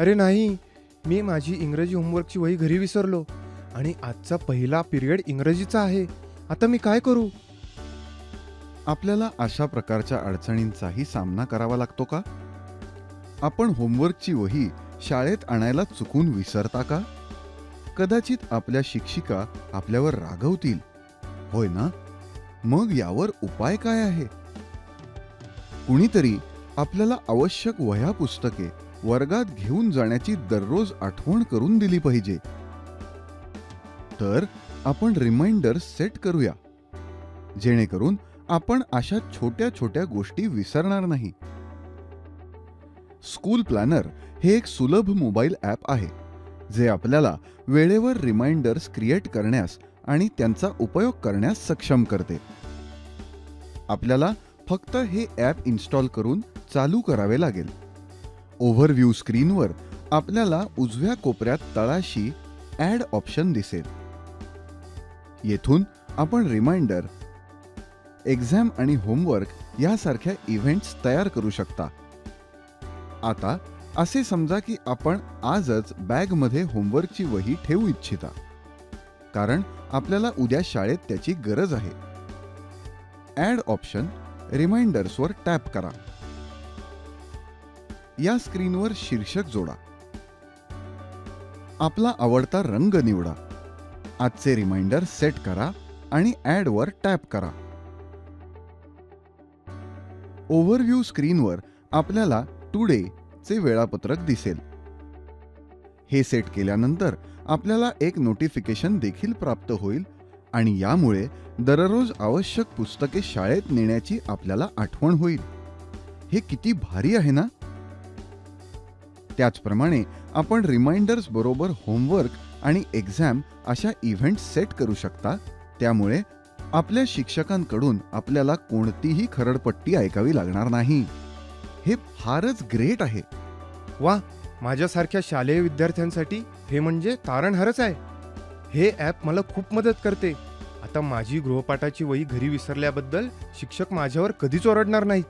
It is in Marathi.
अरे नाही मी माझी इंग्रजी होमवर्कची वही घरी विसरलो आणि आजचा पहिला पिरियड इंग्रजीचा आहे. आता मी काय करू? आपल्याला अशा प्रकारच्या अडचणींचाही सामना करावा लागतो का? आपण होमवर्कची वही शाळेत आणायला चुकून विसरता का? कदाचित आपल्या शिक्षिका आपल्यावर रागवतील. होय ना? मग यावर उपाय काय आहे? कुणीतरी आपल्याला आवश्यक वह्या पुस्तके वर्गात घेऊन जाण्याची दररोज आठवण करून दिली पाहिजे. तर आपण रिमाइंडर सेट करूया. जेणेकरून आपण अशा छोट्या छोट्या गोष्टी विसरणार नाही. स्कूल प्लॅनर हे एक सुलभ मोबाईल ॲप आहे जे आपल्याला वेळेवर रिमाइंडर्स क्रिएट करण्यास आणि त्यांचा उपयोग करण्यास सक्षम करते. आपल्याला फक्त हे ॲप इन्स्टॉल करून चालू करावे लागेल. ओव्हरव्ह्यू स्क्रीनवर आपल्याला उजव्या कोपऱ्यात तळाशी ॲड ऑप्शन दिसेल. येथून आपण रिमाइंडर एक्झाम आणि होमवर्क यासारख्या इव्हेंट्स तयार करू शकता. आता असे समजा की आपण आजच बॅगमध्ये होमवर्कची वही ठेवू इच्छिता कारण आपल्याला उद्या शाळेत त्याची गरज आहे. ॲड ऑप्शन रिमाइंडर्सवर टॅप करा. या स्क्रीनवर शीर्षक जोडा. आपला आवडता रंग निवडा. आजचे रिमाइंडर सेट करा आणि ॲडवर टॅप करा. ओव्हरव्ह्यू स्क्रीनवर आपल्याला टुडे चे वेळापत्रक दिसेल. हे सेट केल्यानंतर आपल्याला एक नोटिफिकेशन देखील प्राप्त होईल आणि यामुळे दररोज आवश्यक पुस्तके शाळेत नेण्याची आपल्याला आठवण होईल. हे किती भारी आहे ना? त्याचप्रमाणे आपण रिमाइंडर्स बरोबर होमवर्क आणि एक्झाम अशा इव्हेंट्स सेट करू शकता. त्यामुळे आपल्या शिक्षकांकडून आपल्याला कोणतीही खरडपट्टी ऐकावी लागणार नाही. हे फारच ग्रेट आहे. वा माझ्यासारख्या शालेय विद्यार्थ्यांसाठी हे म्हणजे तारणहारच आहे. हे ॲप मला खूप मदत करते. आता माझी गृहपाठाची वही घरी विसरल्याबद्दल शिक्षक माझ्यावर कधीच ओरडणार नाहीत.